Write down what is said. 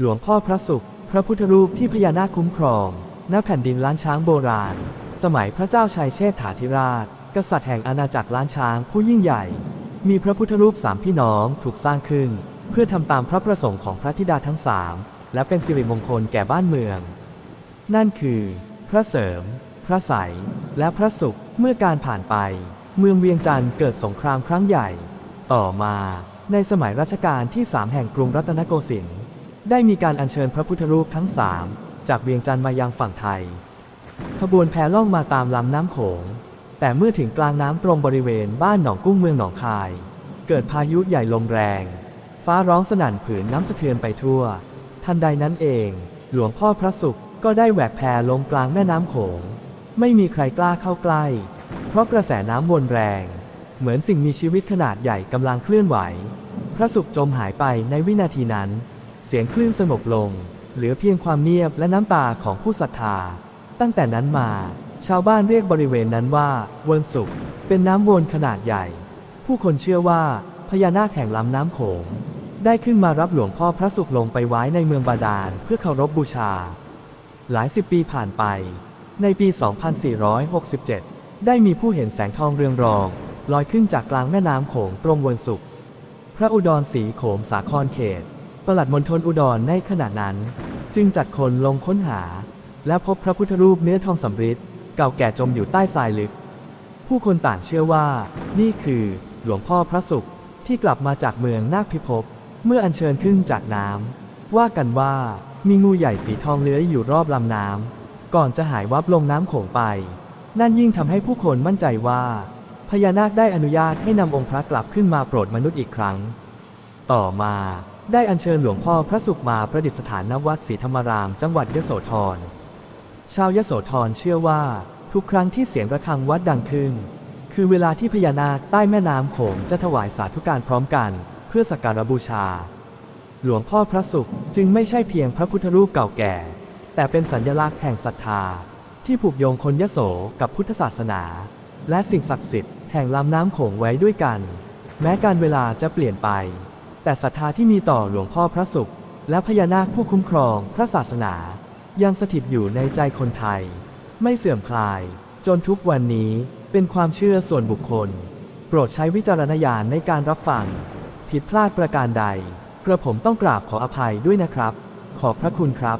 หลวงพ่อพระสุข พระพุทธรูปที่พญานาคคุ้มครอง ณ แผ่นดินล้านช้างโบราณ สมัยพระเจ้าชัยเชษฐาธิราช กษัตริย์แห่งอาณาจักรล้านช้างผู้ยิ่งใหญ่ มีพระพุทธรูปสามพี่น้องถูกสร้างขึ้น เพื่อทำตามพระประสงค์ของพระธิดาทั้งสาม และเป็นสิริมงคลแก่บ้านเมือง นั่นคือ พระเสริม พระใสยและพระสุข เมื่อการผ่านไป เมืองเวียงจันทร์เกิดสงครามครั้งใหญ่ ต่อมา ในสมัยรัชกาลที่3แห่งกรุงรัตนโกสินทร์ ได้มีการอัญเชิญพระพุทธรูปทั้งสามจากเวียงจันทร์มายังฝั่งไทย ขบวนแพล่องมาตามลำน้ำโขง แต่เมื่อถึงกลางน้ำตรงบริเวณบ้านหนองกุ้งเมืองหนองคาย เกิดพายุใหญ่ลมแรง ฟ้าร้องสนั่นผืนน้ำสะเทือนไปทั่ว ทันใดนั้นเอง หลวงพ่อพระสุขก็ได้แหวกแพลงกลางแม่น้ำโขง ไม่มีใครกล้าเข้าใกล้ เพราะกระแสน้ำวนแรง เหมือนสิ่งมีชีวิตขนาดใหญ่กำลังเคลื่อนไหว พระสุขจมหายไปในวินาทีนั้น เสียงคลื่นสงบลง เหลือเพียงความเงียบและน้ำตาของผู้ศรัทธา ตั้งแต่นั้นมา ชาวบ้านเรียกบริเวณนั้นว่าวนสุข เป็นน้ำวนขนาดใหญ่ ผู้คนเชื่อว่าพญานาคแห่งลำน้ำโขง ได้ขึ้นมารับหลวงพ่อพระสุขลงไปไว้ในเมืองบาดาลเพื่อเคารพบบูชา หลายสิบปีผ่านไป ในปี 2467 ได้มีผู้เห็นแสงทองเรืองรอง ลอยขึ้นจากกลางแม่น้ำโขงตรงวนสุข พระอุดรศรีโขมสาครเขต ประหลัดมณฑลอุดรในขณะนั้น จึงจัดคนลงค้นหา และพบพระพุทธรูปเนื้อทองสำริดเก่าแก่จมอยู่ใต้ทรายลึก ผู้คนต่างเชื่อว่า นี่คือหลวงพ่อพระสุขที่กลับมาจากเมืองนาคพิภพเมื่ออัญเชิญขึ้นจากน้ำว่ากันว่ามีงูใหญ่สีทองเลื้อยอยู่รอบลำน้ำก่อนจะหายวับลงน้ำโขงไป นั่นยิ่งทำให้ผู้คนมั่นใจว่า พญานาคได้อนุญาตให้นำองค์พระกลับขึ้นมาโปรดมนุษย์อีกครั้ง ต่อมา ได้อัญเชิญหลวงพ่อพระสุขมาประดิษฐานณวัดศรีธรรมราม จังหวัดยโสธร ชาวยโสธรเชื่อว่าทุกครั้งที่เสียงระฆังวัดดังขึ้น คือเวลาที่พญานาคใต้แม่น้ำโขงจะถวายสาธุการพร้อมกันเพื่อสักการบูชา หลวงพ่อพระสุขจึงไม่ใช่เพียงพระพุทธรูปเก่าแก่ แต่เป็นสัญลักษณ์แห่งศรัทธา ที่ผูกโยงคนยโสกับพุทธศาสนา และสิ่งศักดิ์สิทธิ์แห่งลำน้ำโขงไว้ด้วยกัน แม้การเวลาจะเปลี่ยนไป แต่ศรัทธาที่มีต่อหลวงพ่อพระสุข และพญานาคผู้คุ้มครองพระศาสนา ยังสถิตอยู่ในใจคนไทย ไม่เสื่อมคลาย จนทุกวันนี้เป็นความเชื่อส่วนบุคคล โปรดใช้วิจารณญาณในการรับฟัง ผิดพลาดประการใดกระผมต้องกราบขออภัยด้วยนะครับ ขอบพระคุณครับ